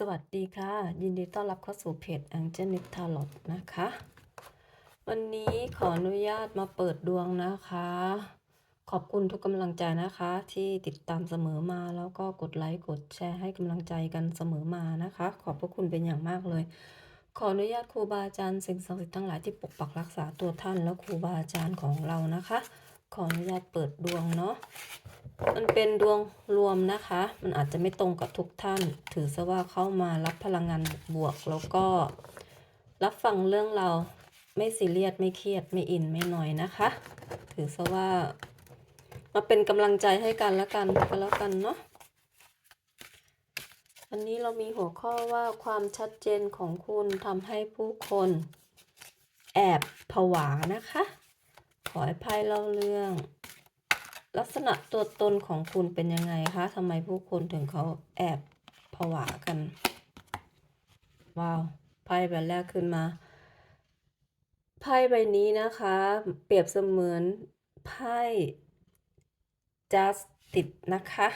สวัสดีค่ะ ยินดีต้อนรับเข้าสู่เพจ a n g e l i c Tarot นะคะ วันนี้ขออนุญาตมาเปิดดวงนะคะ ขอบคุณทุกกำลังใจนะคะ ที่ติดตามเสมอมาแล้วก็กดไลค์กดแชร์ให้กำลังใจกันเสมอมานะคะ ขอบพระคุณเป็นอย่างมากเลย ขออนุญาตครูบาอาจารย์สิ่งศักดิ์สิทธิ์ทั้งหลายที่ปกปักรักษาตัวท่านและครูบาอาจารย์ของเรานะคะ ขออนุญาตเปิดดวงเนาะ มันเป็นดวงรวมนะคะ มันอาจจะไม่ตรงกับทุกท่าน ถือซะว่าเข้ามารับพลังงานบวก แล้วก็รับฟังเรื่องเราไม่ซีเรียสไม่เครียดไม่อินไม่หน่อยนะคะ ถือซะว่ามาเป็นกำลังใจให้กันและกันก็แล้วกันเนาะวันนี้เรามีหัวข้อว่าความชัดเจนของคุณทำให้ผู้คนแอบผวานะคะ ขอให้ไพ่เล่าเรื่อง ลักษณะตัวตนของคุณเป็นยังไงคะทำไมผู้คนถึงเขาแอบผวากัน ว้าวไพ่ใบแรกขึ้นมาไพ่ใบนี้นะคะ เปรียบเสมือนไพ่ justice นะคะ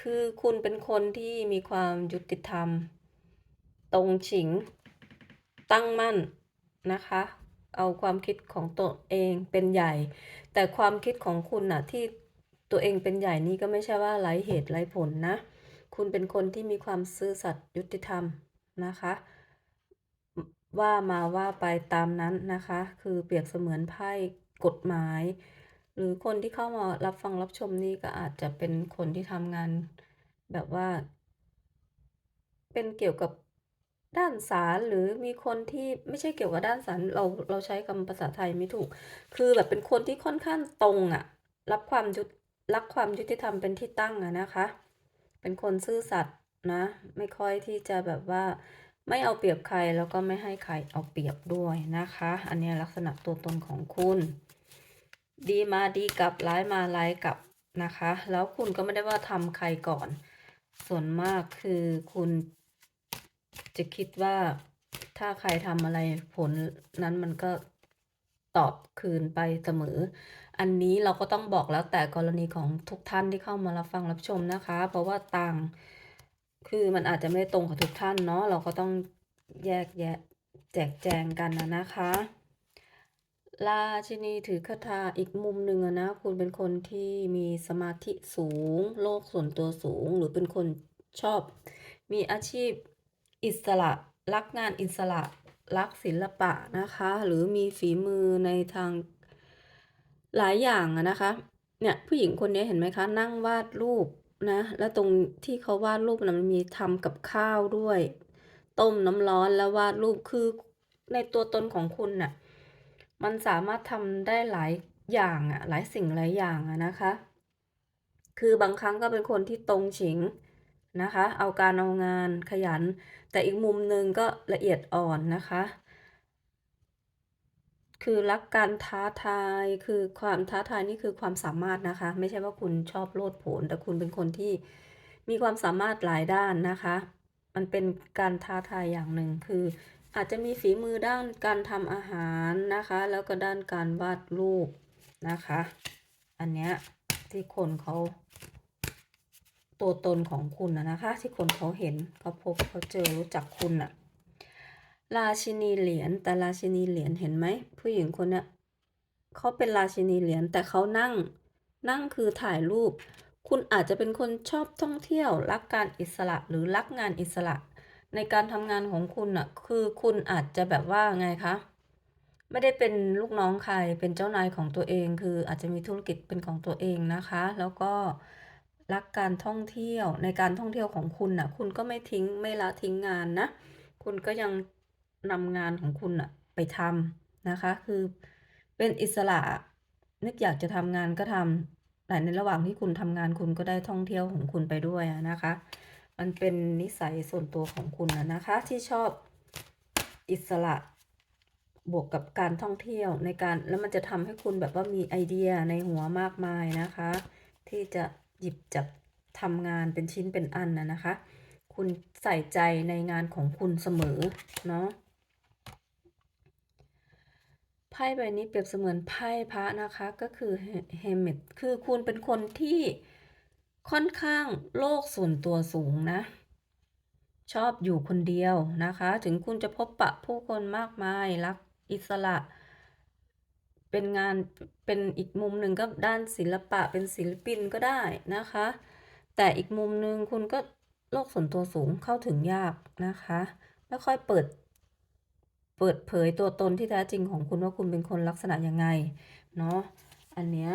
คือคุณเป็นคนที่มีความยุติธรรม ตรงฉิง ตั้งมั่นนะคะ เอาความคิดของตัวเองเป็นใหญ่ แต่ความคิดของคุณน่ะที่ ตัวเองเป็นใหญ่นี่ก็ไม่ใช่ว่าไร้เหตุไร้ผลนะ คุณเป็นคนที่มีความซื่อสัตย์ยุติธรรมนะคะ ว่ามาว่าไปตามนั้นนะคะ คือเปรียบเสมือนไพ่กฎหมาย หรือคนที่เข้ามารับฟังรับชมนี่ก็อาจจะเป็นคนที่ทำงานแบบว่า เป็นเกี่ยวกับด้านศาลหรือมีคนที่ไม่ใช่เกี่ยวกับด้านศาลเราเราใช้คำภาษาไทยไม่ถูก คือแบบเป็นคนที่ค่อนข้างตรงอะรับความยุต รักความยุติธรรมเป็นที่ตั้งอะนะคะ เป็นคนซื่อสัตย์นะ ไม่ค่อยที่จะแบบว่าไม่เอาเปรียบใครแล้วก็ไม่ให้ใครเอาเปรียบด้วยนะคะ อันนี้ลักษณะตัวตนของคุณ ดีมาดีกลับร้ายมาร้ายกลับนะคะ แล้วคุณก็ไม่ได้ว่าทำใครก่อน ส่วนมากคือคุณจะคิดว่าถ้าใครทำอะไรผลนั้นมันก็ตอบคืนไปเสมอ อันนี้เราก็ต้องบอกแล้วแต่กรณีของทุกท่านที่เข้ามารับฟังรับชมนะคะ เพราะว่าต่าง คือมันอาจจะไม่ตรงกับทุกท่านเนาะเราก็ต้องแยกแยะแจกแจงกันนะนะคะราชินีถือคาถาอีกมุมหนึ่งนะ คุณเป็นคนที่มีสมาธิสูง โลกส่วนตัวสูง หรือเป็นคนชอบ มีอาชีพอิสระ รักงานอิสระ รักศิลปะนะคะ หรือมีฝีมือในทาง หลายอย่างอะนะคะ เนี่ยผู้หญิงคนนี้เห็นไหมคะ นั่งวาดรูปนะ แล้วตรงที่เขาวาดรูปนะมันมีทำกับข้าวด้วย ต้มน้ำร้อนแล้ววาดรูปคือในตัวตนของคุณน่ะมันสามารถทำได้หลายอย่างอะหลายสิ่งหลายอย่างอะนะคะ คือบางครั้งก็เป็นคนที่ตรงฉิงนะคะ เอาการเอางานขยัน แต่อีกมุมหนึ่งก็ละเอียดอ่อนนะคะ คือรักการท้าทายคือความท้าทายนี่คือความสามารถนะคะ ไม่ใช่ว่าคุณชอบโลดโผนแต่คุณเป็นคนที่มีความสามารถหลายด้านนะคะ มันเป็นการท้าทายอย่างหนึ่งคือ อาจจะมีฝีมือด้านการทำอาหารนะคะ แล้วก็ด้านการวาดรูปนะคะ อันเนี้ยที่คนเขาตัวตนของคุณนะนะคะ ที่คนเขาเห็นเขาพบเขาเจอรู้จักคุณอะ ราชินีเหรียญแต่ราชินีเหรียญเห็นไหมผู้หญิงคนเนี้ยเขาเป็นราชินีเหรียญแต่เขานั่ง นั่งคือถ่ายรูป คุณอาจจะเป็นคนชอบท่องเที่ยว รักการอิสระหรือรักงานอิสระ ในการทำงานของคุณอะคือคุณอาจจะแบบว่าไงคะไม่ได้เป็นลูกน้องใครเป็นเจ้านายของตัวเอง คืออาจจะมีธุรกิจเป็นของตัวเองนะคะ แล้วก็รักการท่องเที่ยวในการท่องเที่ยวของคุณน่ะ คุณก็ไม่ทิ้งไม่ละทิ้งงานนะ คุณก็ยัง นำงานของคุณน่ะไปทำนะคะ คือเป็นอิสระนึกอยากจะทำงานก็ทำแต่ในระหว่างที่คุณทำงานคุณก็ได้ท่องเที่ยวของคุณไปด้วยนะคะ มันเป็นนิสัยส่วนตัวของคุณนะคะ ที่ชอบอิสระบวกกับการท่องเที่ยวในการแล้วมันจะทำให้คุณแบบว่ามีไอเดียในหัวมากมายนะคะ ที่จะหยิบจับทำงานเป็นชิ้นเป็นอันนะนะคะ คุณใส่ใจในงานของคุณเสมอเนาะ พ่ใบนี้เปรียบเสมือนไพ่พระนะคะ ก็คือเฮเมตคือคุณเป็นคนที่ค่อนข้างโลกส่วนตัวสูงนะ ชอบอยู่คนเดียวนะคะ ถึงคุณจะพบปะผู้คนมากมายรักอิสระ เป็นงานเป็นอีกมุมหนึ่งก็ด้านศิลปะเป็นศิลปินก็ได้นะคะ แต่อีกมุมหนึ่งคุณก็โลกส่วนตัวสูงเข้าถึงยากนะคะ ไม่ค่อยเปิด เปิดเผยตัวตนที่แท้จริงของคุณว่าคุณเป็นคนลักษณะยังไงเนาะอันเนี้ย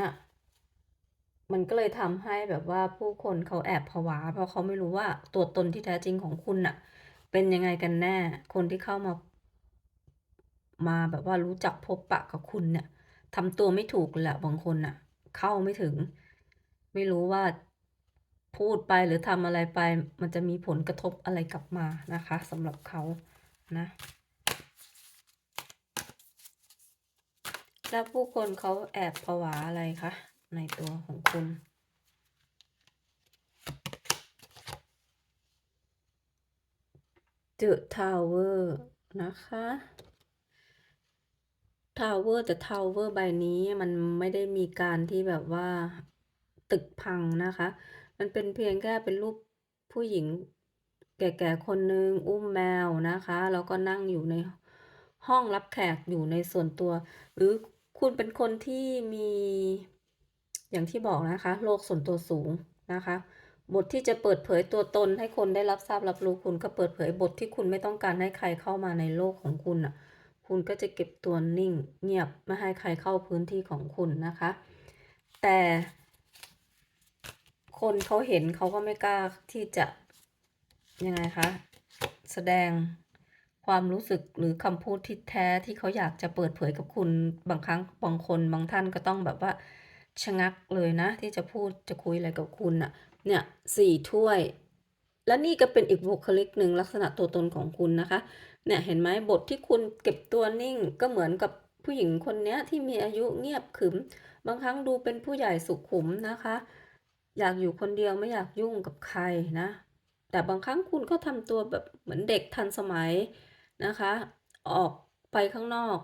มันก็เลยทำให้แบบว่าผู้คนเขาแอบผวา เพราะเขาไม่รู้ว่าตัวตนที่แท้จริงของคุณน่ะ เป็นยังไงกันแน่ คนที่เข้ามา มาแบบว่ารู้จักพบปะกับคุณเนี่ยทำตัวไม่ถูกแหละบางคนน่ะ เข้าไม่ถึง ไม่รู้ว่าพูดไปหรือทำอะไรไป มันจะมีผลกระทบอะไรกลับมานะคะสำหรับเขานะ แล้วผู้คนเขาแอบผวาอะไรคะ ในตัวของคุณ The Tower นะคะ Tower แต่ Tower ใบนี้มันไม่ได้มีการที่แบบว่าตึกพังนะคะ มันเป็นเพียงแค่เป็นรูปผู้หญิงแก่ๆคนหนึ่งอุ้มแมวนะคะ แล้วก็นั่งอยู่ในห้องรับแขกอยู่ในส่วนตัว หรือ คุณเป็นคนที่มีอย่างที่บอกนะคะ โลกส่วนตัวสูงนะคะบทที่จะเปิดเผยตัวตนให้คนได้รับทราบรับรู้คุณก็เปิดเผยบทที่คุณไม่ต้องการให้ใครเข้ามาในโลกของคุณน่ะ คุณก็จะเก็บตัวนิ่ง เงียบไม่ให้ใครเข้าพื้นที่ของคุณนะคะ แต่ คนเขาเห็นเขาก็ไม่กล้าที่จะยังไงคะ แสดง ความรู้สึกหรือคำพูดที่แท้ที่เขาอยากจะเปิดเผยกับคุณ บางครั้งบางคนบางท่านก็ต้องแบบว่าชะงักเลยนะ ที่จะพูดจะคุยอะไรกับคุณน่ะ เนี่ยสี่ถ้วย และนี่ก็เป็นอีกบุคลิกหนึ่งลักษณะตัวตนของคุณนะคะ เนี่ยเห็นไหมบทที่คุณเก็บตัวนิ่งก็เหมือนกับผู้หญิงคนนี้ที่มีอายุเงียบขรึม บางครั้งดูเป็นผู้ใหญ่สุขุมนะคะ อยากอยู่คนเดียวไม่อยากยุ่งกับใครนะ แต่บางครั้งคุณก็ทำตัวแบบเหมือนเด็กทันสมัย นะคะ ออกไปข้างนอก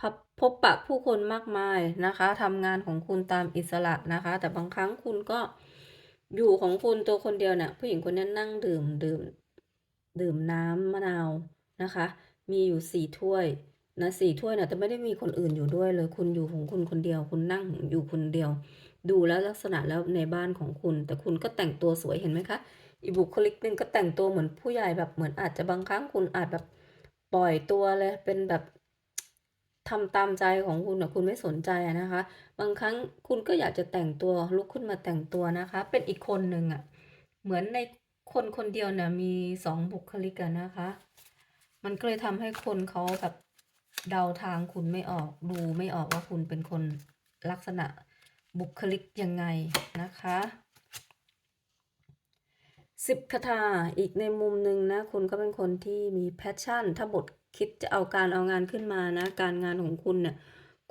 พบพบปะผู้คนมากมายนะคะทำงานของคุณตามอิสระนะคะ แต่บางครั้งคุณก็อยู่ของคุณตัวคนเดียวเนี่ยผู้หญิงคนนี้นั่งดื่มดื่ม ดื่มน้ำมะนาวนะคะ มีอยู่สี่ถ้วยนะสี่ถ้วยนะแต่ไม่ได้มีคนอื่นอยู่ด้วยเลย คุณอยู่ของคุณคนเดียว คุณนั่งอยู่คนเดียว ดูแล้วลักษณะแล้วในบ้านของคุณ แต่คุณก็แต่งตัวสวยเห็นไหมคะ อีกบุคลิกหนึ่งก็แต่งตัวเหมือนผู้ใหญ่แบบเหมือนอาจจะบางครั้งคุณอาจแบบปล่อยตัวเลยเป็นแบบทำตามใจของคุณนะคุณไม่สนใจนะคะ บางครั้งคุณก็อยากจะแต่งตัวลุกขึ้นมาแต่งตัวนะคะ เป็นอีกคนหนึ่งอะเหมือนในคนคนเดียวเนี่ยมีสองบุคลิกอะนะคะ มันก็เลยทำให้คนเขาแบบเดาทางคุณไม่ออกดูไม่ออกว่าคุณเป็นคนลักษณะบุคลิกยังไงนะคะ สิบคาถาอีกในมุมหนึ่งนะ คุณก็เป็นคนที่มีแพชชั่น ถ้าบทคิดจะเอาการเอางานขึ้นมานะ การงานของคุณเนี่ย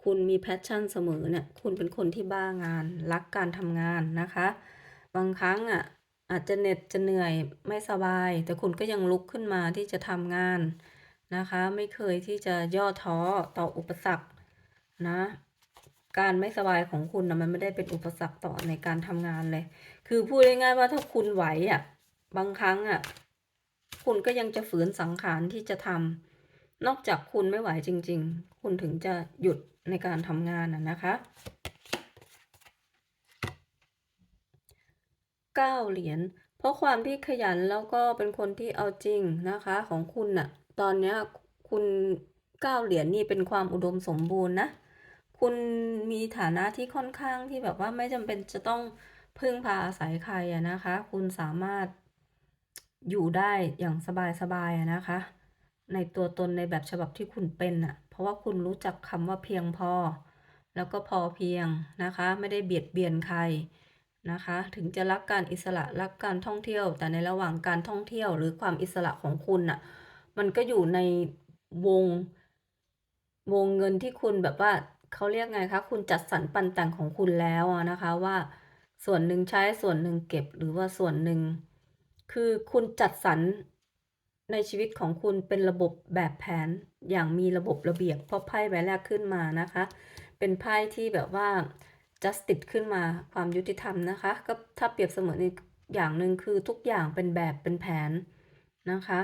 คุณมีแพชชั่นเสมอเนี่ยคุณเป็นคนที่บ้างาน รักการทำงานนะคะ บางครั้งอะอาจจะเหน็ดจะเหนื่อยไม่สบาย แต่คุณก็ยังลุกขึ้นมาที่จะทำงานนะคะ ไม่เคยที่จะย่อท้อต่ออุปสรรคนะ การไม่สบายของคุณนะมันไม่ได้เป็นอุปสรรคต่อในการทำงานเลย คือพูดง่ายๆว่าถ้าคุณไหวอะ บางครั้งอะ คุณก็ยังจะฝืนสังขารที่จะทำนอกจากคุณไม่ไหวจริง ๆ คุณถึงจะหยุดในการทำงานน่ะนะคะเก้าเหรียญ เพราะความที่ขยันแล้วก็เป็นคนที่เอาจริงนะคะของคุณน่ะ ตอนนี้คุณเก้าเหรียญนี่เป็นความอุดมสมบูรณ์นะ คุณมีฐานะที่ค่อนข้างที่แบบว่าไม่จำเป็นจะต้องพึ่งพาอาศัยใครอะนะคะ คุณสามารถ อยู่ได้อย่างสบายๆนะคะ ในตัวตนในแบบฉบับที่คุณเป็นอะเพราะว่าคุณรู้จักคำว่าเพียงพอ แล้วก็พอเพียงนะคะ ไม่ได้เบียดเบียนใครนะคะ ถึงจะรักการอิสระรักการท่องเที่ยว แต่ในระหว่างการท่องเที่ยวหรือความอิสระของคุณน่ะมันก็อยู่ในวงวงเงินที่คุณแบบว่าเขาเรียกไงคะ คุณจัดสรรปันแต่งของคุณแล้วนะคะว่าส่วนหนึ่งใช้ส่วนหนึ่งเก็บหรือว่าส่วนหนึ่ง คือคุณจัดสรรในชีวิตของคุณเป็นระบบแบบแผนอย่างมีระบบระเบียบ เพราะไพ่ใบแรกขึ้นมานะคะ เป็นไพ่ที่แบบว่า justice ขึ้นมาความยุติธรรมนะคะ ก็ถ้าเปรียบเสมือนอีกอย่างหนึ่งคือทุกอย่างเป็นแบบเป็นแผนนะคะ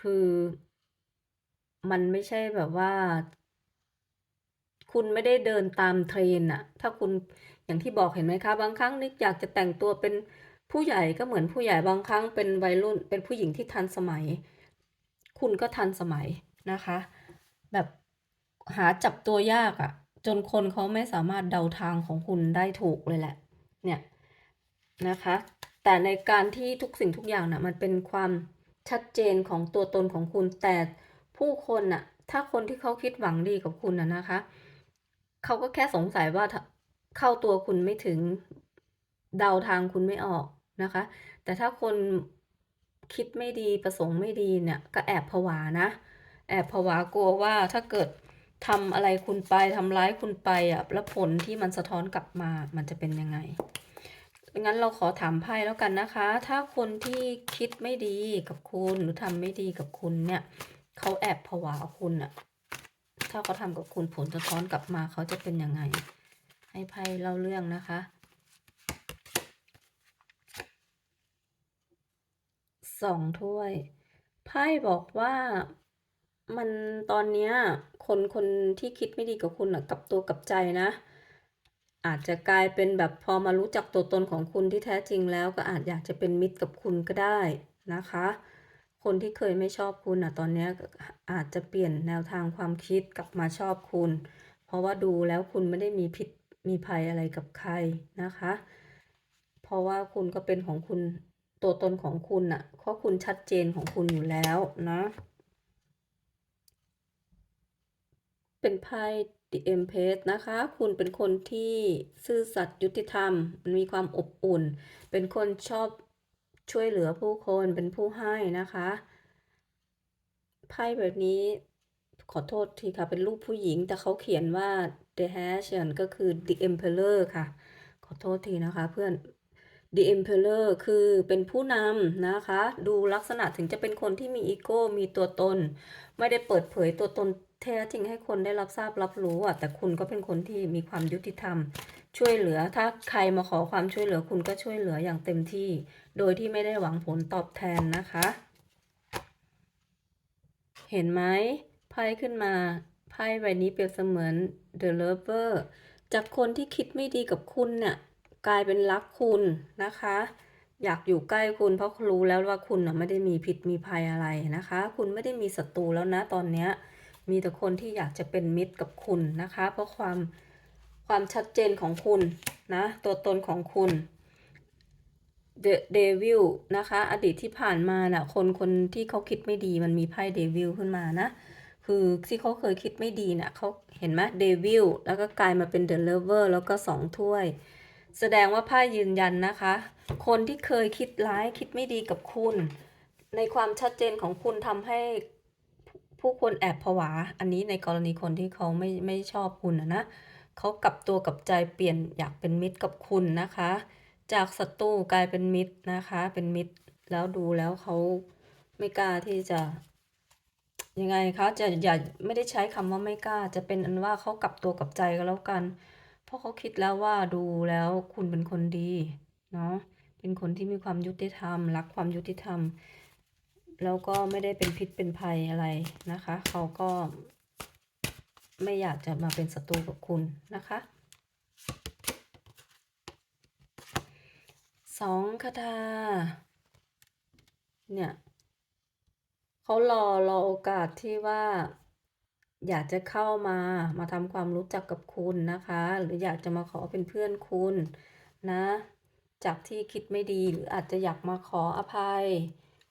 คือมันไม่ใช่แบบว่า คุณไม่ได้เดินตาม trend น่ะถ้าคุณอย่างที่บอกเห็นไหมคะ บางครั้งนึกอยากจะแต่งตัวเป็น ผู้ใหญ่ก็เหมือนผู้ใหญ่บางครั้งเป็นวัยรุ่น เป็นผู้หญิงที่ทันสมัย คุณก็ทันสมัยนะคะ แบบหาจับตัวยากอะจนคนเขาไม่สามารถเดาทางของคุณได้ถูกเลยแหละ เนี่ยนะคะ แต่ในการที่ทุกสิ่งทุกอย่างน่ะมันเป็นความชัดเจนของตัวตนของคุณ แต่ผู้คนน่ะ ถ้าคนที่เขาคิดหวังดีกับคุณอะนะคะ เขาก็แค่สงสัยว่าเข้าตัวคุณไม่ถึงเดาทางคุณไม่ออก นะคะ แต่ถ้าคนคิดไม่ดีประสงค์ไม่ดีเนี่ยก็แอบผวานะ แอบผวากลัวว่าถ้าเกิดทำอะไรคุณไปทำร้ายคุณไปอะแล้วผลที่มันสะท้อนกลับมามันจะเป็นยังไงงั้นเราขอถามไพ่แล้วกันนะคะ ถ้าคนที่คิดไม่ดีกับคุณหรือทำไม่ดีกับคุณเนี่ยเขาแอบผวาคุณน่ะถ้าเขาทำกับคุณผลสะท้อนกลับมาเขาจะเป็นยังไง ให้ไพ่เล่าเรื่องนะคะ 2ถ้วย ไพ่บอกว่ามันตอนเนี้ยคนคนที่คิดไม่ดีกับคุณน่ะกับตัวกับใจนะ อาจจะกลายเป็นแบบพอมารู้จักตัวตนของคุณที่แท้จริงแล้วก็อาจอยากจะเป็นมิตรกับคุณก็ได้นะคะ คนที่เคยไม่ชอบคุณน่ะตอนนี้อาจจะเปลี่ยนแนวทางความคิดกลับมาชอบคุณ เพราะว่าดูแล้วคุณไม่ได้มีพิษมีภัยอะไรกับใครนะคะ เพราะว่าคุณก็เป็นของคุณ ตัวตนของคุณน่ะเพราะคุณชัดเจนของคุณอยู่แล้วนะเป็นไพ่ The Empress นะคะ คุณเป็นคนที่ซื่อสัตย์ยุติธรรมมีความอบอุ่น เป็นคนชอบช่วยเหลือผู้คน เป็นผู้ให้นะคะ ไพ่แบบนี้ขอโทษทีค่ะ เป็นรูปผู้หญิง แต่เขาเขียนว่า The Hanged ก็คือ The Emperor ค่ะ ขอโทษทีนะคะเพื่อน The Emperor คือเป็นผู้นำนะคะ ดูลักษณะถึงจะเป็นคนที่มีอีโก้ มีตัวตน ไม่ได้เปิดเผยตัวตนแท้จริงให้คนได้รับทราบรับรู้อะแต่คุณก็เป็นคนที่มีความยุติธรรม ช่วยเหลือ ถ้าใครมาขอความช่วยเหลือคุณก็ช่วยเหลืออย่างเต็มที่ โดยที่ไม่ได้หวังผลตอบแทนนะคะ เห็นไหมไพ่ขึ้นมา ไพ่ใบนี้เปรียบเสมือน The Lover จากคนที่คิดไม่ดีกับคุณเนี่ย กลายเป็นรักคุณนะคะ อยากอยู่ใกล้คุณเพราะรู้แล้วว่าคุณน่ะไม่ได้มีพิษมีภัยอะไรนะคะ คุณไม่ได้มีศัตรูแล้วนะตอนเนี้ยมีแต่คนที่อยากจะเป็นมิตรกับคุณนะคะ เพราะความความชัดเจนของคุณนะ ตัวตนของคุณ The Devil นะคะ อดีตที่ผ่านมาน่ะ คนคนที่เขาคิดไม่ดีมันมีไพ่ Devil ขึ้นมานะ คือที่เขาเคยคิดไม่ดีน่ะเขาเห็นไหม Devil แล้วก็กลายมาเป็น The Lover แล้วก็2ถ้วย แสดงว่าไพ่ยืนยันนะคะ คนที่เคยคิดร้ายคิดไม่ดีกับคุณ ในความชัดเจนของคุณทำให้ผู้คนแอบผวา อันนี้ในกรณีคนที่เขาไม่ไม่ชอบคุณอะนะเขากลับตัวกลับใจเปลี่ยนอยากเป็นมิตรกับคุณนะคะ จากศัตรูกลายเป็นมิตรนะคะ เป็นมิตรแล้วดูแล้วเขาไม่กล้าที่จะ ยังไงคะจะอย่าไม่ได้ใช้คำว่าไม่กล้า จะเป็นอันว่าเขากลับตัวกลับใจก็แล้วกัน เพราะเขาคิดแล้วว่าดูแล้วคุณเป็นคนดีเนาะเป็นคนที่มีความยุติธรรม รักความยุติธรรม แล้วก็ไม่ได้เป็นพิษเป็นภัยอะไรนะคะ เขาก็ไม่อยากจะมาเป็นศัตรูกับคุณนะคะ2คาถาเนี่ยเขารอรอโอกาสที่ว่า อยากจะเข้ามามาทำความรู้จักกับคุณนะคะ หรืออยากจะมาขอเป็นเพื่อนคุณนะ จากที่คิดไม่ดีหรืออาจจะอยากมาขออภัย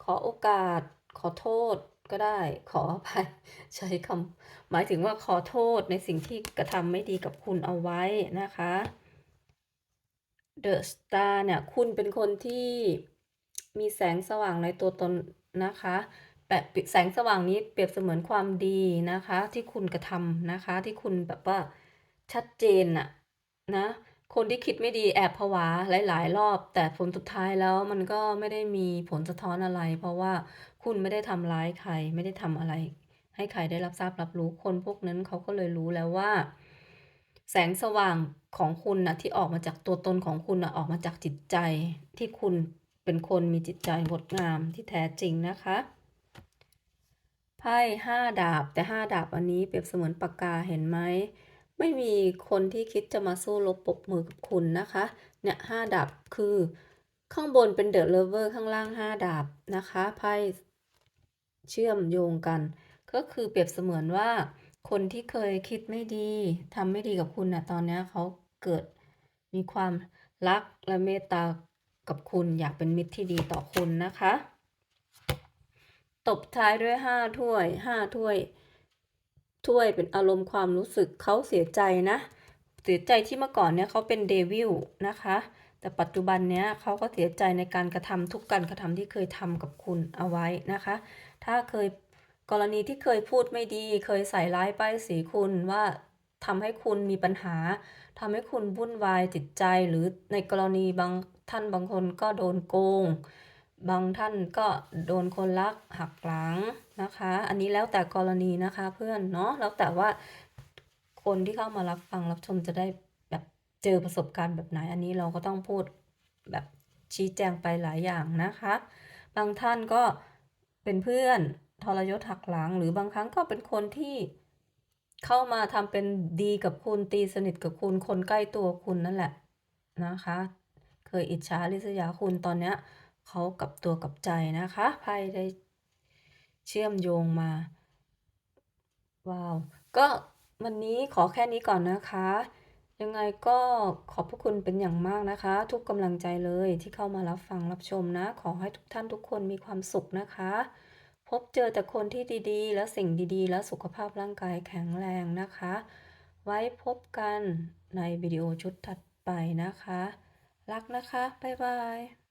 ขอโอกาส ขอโทษก็ได้ ขออภัย ใช้คำหมายถึงว่าขอโทษในสิ่งที่กระทำไม่ดีกับคุณเอาไว้นะคะ The Star เนี่ยคุณเป็นคนที่มีแสงสว่างในตัวตนนะคะ แต่แสงสว่างนี้เปรียบเสมือนความดีนะคะ ที่คุณกระทำนะคะ ที่คุณแบบว่าชัดเจนน่ะนะ คนที่คิดไม่ดีแอบผวาหลาย ๆ รอบ แต่ผลสุดท้ายแล้วมันก็ไม่ได้มีผลสะท้อนอะไร เพราะว่าคุณไม่ได้ทำร้ายใคร ไม่ได้ทำอะไร ให้ใครได้รับทราบรับรู้คนพวกนั้นเขาก็เลยรู้แล้วว่า แสงสว่างของคุณน่ะที่ออกมาจากตัวตนของคุณนะออกมาจากจิตใจที่คุณเป็นคนมีจิตใจงดงามที่แท้จริงนะคะ ไพ่ห้าดาบ แต่ห้าดาบอันนี้เปรียบเสมือนปากกาเห็นไหมไม่มีคนที่คิดจะมาสู้รบปบมือกับคุณนะคะ เนี่ยห้าดาบคือข้างบนเป็นเดอะเลเวอร์ข้างล่างห้าดาบนะคะไพ่เชื่อมโยงกัน ก็คือเปรียบเสมือนว่า คนที่เคยคิดไม่ดีทำไม่ดีกับคุณนะตอนนี้เขาเกิดมีความรักและเมตตากับคุณอยากเป็นมิตรที่ดีต่อคุณนะคะ ตบท้ายด้วยห้าถ้วยห้าถ้วย ถ้วยเป็นอารมณ์ความรู้สึกเขาเสียใจนะ เสียใจที่เมื่อก่อนเนี่ยเขาเป็นเดวิลนะคะ แต่ปัจจุบันเนี้ยเขาก็เสียใจในการกระทำทุกการกระทำที่เคยทำกับคุณเอาไว้นะคะ ถ้าเคยกรณีที่เคยพูดไม่ดี เคยใส่ร้ายป้ายสีคุณว่าทำให้คุณมีปัญหาทำให้คุณวุ่นวายจิตใจหรือในกรณีบางท่านบางคนก็โดนโกง บางท่านก็โดนคนรักหักหลังนะคะ อันนี้แล้วแต่กรณีนะคะเพื่อนเนาะแล้วแต่ว่าคนที่เข้ามารับฟังรับชมจะได้แบบเจอประสบการณ์แบบไหน อันนี้เราก็ต้องพูดแบบชี้แจงไปหลายอย่างนะคะ บางท่านก็เป็นเพื่อนทรยศหักหลัง หรือบางครั้งก็เป็นคนที่เข้ามาทำเป็นดีกับคุณตีสนิทกับคุณคนใกล้ตัวคุณนั่นแหละนะคะ เคยอิจฉาริษยาคุณตอนเนี้ย เขากับตัวกับใจนะคะไพ่ได้เชื่อมโยงมา ว้าว ก็วันนี้ขอแค่นี้ก่อนนะคะ ยังไงก็ขอบพระคุณเป็นอย่างมากนะคะ ทุกกำลังใจเลยที่เข้ามารับฟังรับชมนะ ขอให้ทุกท่านทุกคนมีความสุขนะคะ พบเจอแต่คนที่ดีๆ และสิ่งดีๆ และสุขภาพร่างกายแข็งแรงนะคะ ไว้พบกันในวิดีโอชุดถัดไปนะคะ รักนะคะ บ๊ายบาย